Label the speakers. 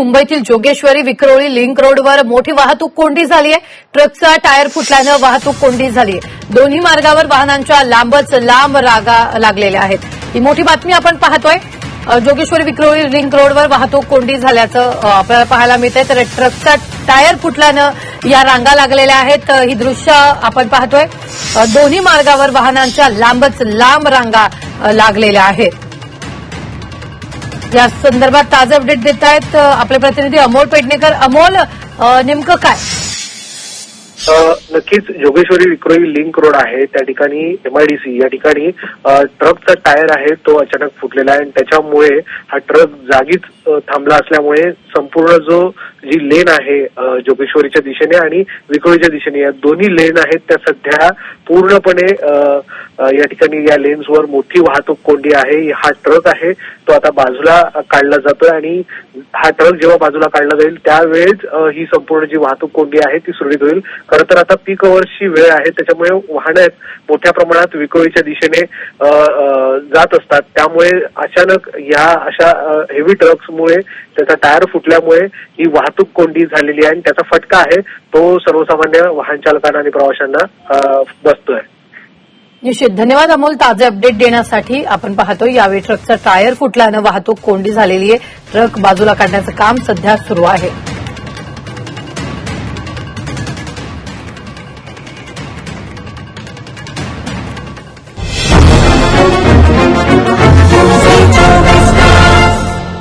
Speaker 1: मुंबईतील जोगेश्वरी विक्रोळी लिंक रोडवर मोठी वाहतूक कोंडी झाली आहे ट्रकचा टायर फुटल्यानं वाहतूक कोंडी झाली आहे दोन्ही मार्गावर वाहनांच्या लांबच लांब रागा लागलेल्या आहेत. ही मोठी बातमी आपण पाहतोय. जोगेश्वरी विक्रोळी लिंक रोडवर वाहतूक कोंडी झाल्याचं आपल्याला पाहायला मिळतंय. तर ट्रकचा टायर फुटल्यानं या रांगा लागलेल्या आहेत. ही दृश्य आपण पाहतोय. दोन्ही मार्गावर वाहनांच्या लांबच लांब रांगा लागलेल्या आहेत. या संदर्भात ताजे अपडेट देत आहेत आपले प्रतिनिधी अमोल पेडणेकर. अमोल नेमकं काय?
Speaker 2: नक्कीच जोगेश्वरी विक्रोई लिंक रोड आहे. त्या ठिकाणी एमआयडीसी या ठिकाणी ट्रकचा टायर आहे तो अचानक फुटलेला आहे. आणि त्याच्यामुळे हा ट्रक जागीच थांबला असल्यामुळे संपूर्ण जो जी लेन आहे जोगेश्वरीच्या दिशेने आणि विक्रोळीच्या दिशेने या दोन्ही लेन आहेत त्या सध्या पूर्णपणे अ, या ठिकाणी या लेन्सवर मोठी वाहतूक कोंडी आहे. हा ट्रक आहे तो आता बाजूला काढला जातोय आणि हा ट्रक जेव्हा बाजूला काढला जाईल त्यावेळेस ही संपूर्ण जी वाहतूक कोंडी आहे ती सुरळीत होईल. खरं तर आता पीक अवर्सची वेळ आहे त्याच्यामुळे वाहनं मोठ्या प्रमाणात विक्रोळीच्या दिशेने जात असतात. त्यामुळे अचानक या अशा हेवी ट्रक्समुळे त्याचा टायर फुटल्यामुळे ही वाहतूक कोंडी झालेली आहे आणि त्याचा फटका आहे तो सर्वसामान्य वाहन चालकांना आणि प्रवाशांना बस असतोय
Speaker 1: निश्चित. धन्यवाद अमोल. ताजे अपडेट देण्यासाठी आपण पाहतो यावेळी ट्रकचा टायर फुटल्यानं वाहतूक कोंडी झालेली आहे. ट्रक बाजूला काढण्याचं काम सध्या सुरू आहे.